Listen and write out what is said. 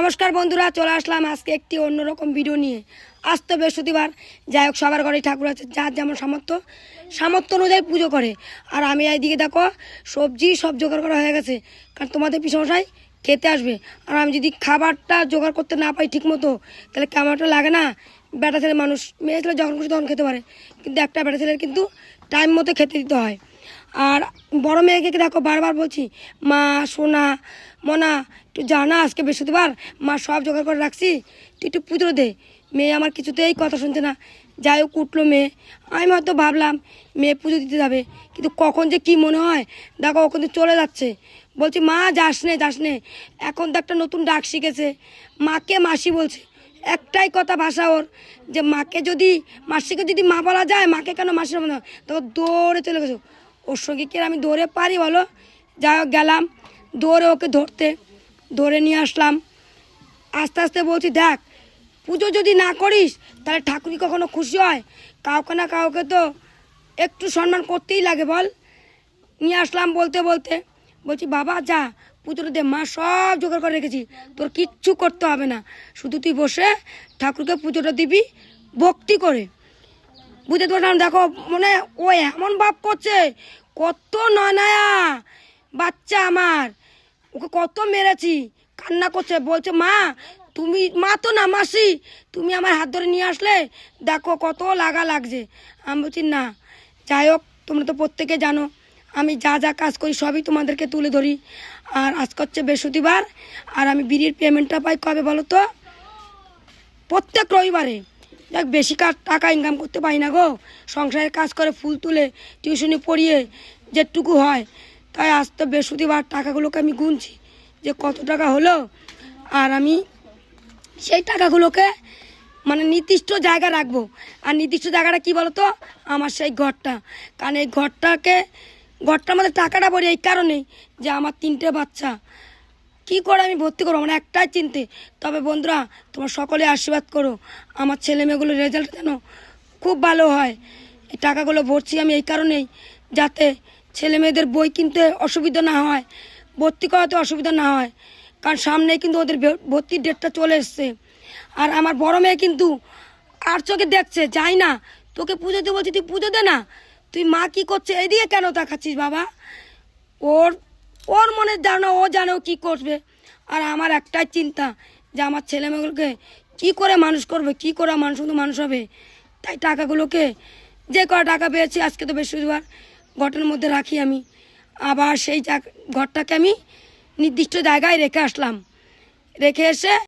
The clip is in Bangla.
নমস্কার বন্ধুরা, চলে আসলাম আজকে একটি অন্যরকম ভিডিও নিয়ে। আজ তো বৃহস্পতিবার, যাই হোক, সবার ঘরে ঠাকুর আছে, যার যেমন সামর্থ্য সামর্থ্য অনুযায়ী পুজো করে। আর আমি এইদিকে দেখো, সবজি সব জোগাড় করা হয়ে গেছে, কারণ তোমাদের পিসমশাই খেতে আসবে। আর আমি যদি খাবারটা জোগাড় করতে না পাই ঠিক মতো তাহলে কেমনটা লাগে না? বেটা ছেলে মানুষ, মেয়ে ছেলে যখন খুশি তখন খেতে পারে। কিন্তু একটা বেটা ছেলের কিন্তু টাইম মতো খেতে দিতে হয়। আর বড় মেয়েকে দেখো বারবার বলছি, মা, সোনা, মনা, একটু জানা আজকে বৃহস্পতিবার, মা, সব জোগাড় করে রাখছি, তুই একটু পুজো দে। মেয়ে আমার কিছুতেই কথা শুনছে না। যাই হোক, উঠল মেয়ে। আমি হয়তো ভাবলাম, মেয়ে পুজো দিতে যাবে, কিন্তু কখন যে কি মনে হয়, দেখো, ও কিন্তু চলে যাচ্ছে। বলছি, মা, যাস নে যাস নে। এখন তো একটা নতুন ডাক শিখেছে। মাকে মাসি বলছে, একটাই কথা ভাষা ওর, যে মাকে যদি, মাসিকে যদি মা বলা যায়, মাকে কেন মাসির বলা হয়? তখন দৌড়ে চলে গেছে। ওর সঙ্গে কি আমি দৌড়ে পারি, বলো? যা গেলাম। দৌড়ে ওকে ধরতে, ধরে নিয়ে আসলাম। আস্তে আস্তে বলছি, দেখ, পুজো যদি না করিস, তাহলে ঠাকুরই কখনো খুশি হয়? কাউকে না কাউকে তো একটু সম্মান করতেই লাগে, বল? নিয়ে আসলাম বলতে বলতে। বলছি, বাবা, যা পুজোটা দে মা সব জোগাড় করে রেখেছি। তোর কিচ্ছু করতে হবে না। শুধু তুই বসে ঠাকুরকে পুজোটা দিবি, ভক্তি করে। বুঝতে পারলাম, দেখো মানে ও এমন ভাব করছে, কত ননায়া বাচ্চা আমার, ওকে কত মেরেছি, কান্না করছে, বলছে, মা, তুমি, মা তো না, মাসি, তুমি আমার হাত ধরে নিয়ে আসলে, দেখো কত লাগা লাগছে। আমি বলছি, না, যাই হোক, তোমরা তো প্রত্যেকে জানো, আমি যা যা কাজ করি সবই তোমাদেরকে তুলে ধরি। আর আজকে হচ্ছে বৃহস্পতিবার, আর আমি বিড়ির পেমেন্টটা পাই কবে বলো তো? প্রত্যেক রবিবারে। দেখ, বেশি কাজ টাকা ইনকাম করতে পারি না গো। সংসারের কাজ করে ফুল তুলে টিউশনি পড়িয়ে যেটুকু হয়, তাই আজ তো বৃহস্পতিবার টাকাগুলোকে আমি গুনছি। যে কত টাকা হলো, আর আমি সেই টাকাগুলোকে মানে নির্দিষ্ট জায়গা রাখব। আর নির্দিষ্ট জায়গাটা কি বলতো? আমার সেই ঘরটা। কারণ এই ঘরটাকে, ঘরটার মধ্যে টাকাটা পড়ি এই কারণেই যে আমার তিনটে বাচ্চা। কি করে আমি ভর্তি করব? আমার একটাই চিনতে। তবে বন্ধুরা, তোমার সকলে আশীর্বাদ করো। আমার ছেলে মেয়েগুলোর রেজাল্ট যেন খুব ভালো হয়। এই টাকাগুলো ভরছি আমি এই কারণেই, যাতে ছেলে মেয়েদের বই কিনতে অসুবিধা না হয়, ভর্তি করাতে অসুবিধা না হয়। কারণ সামনেই কিন্তু ওদের ভর্তির ডেটটা চলে এসছে। আর আমার বড় মেয়ে কিন্তু আর চোখে দেখছে যাই না। তোকে পুজোতে বলছি, তুই পুজো দে না। তুই মা কি করছে? এইদিকে কেন তাকাচ্ছিস বাবা? ওর ওর মনে জানো ও জানে কি করবে। আর আমার একটাই চিন্তা যে আমার ছেলেমেয়েগুলোকে কি করে মানুষ করবে, কি করে মানুষ মতো মানুষ হবে। তাই টাকাগুলোকে, যে কটা টাকা পেয়েছি, আজকে তো বৃহস্পতিবার ঘটের মধ্যে রাখি আমি। আবার সেই ঘরটাকে আমি নির্দিষ্ট জায়গায় রেখে আসলাম। রেখে এসে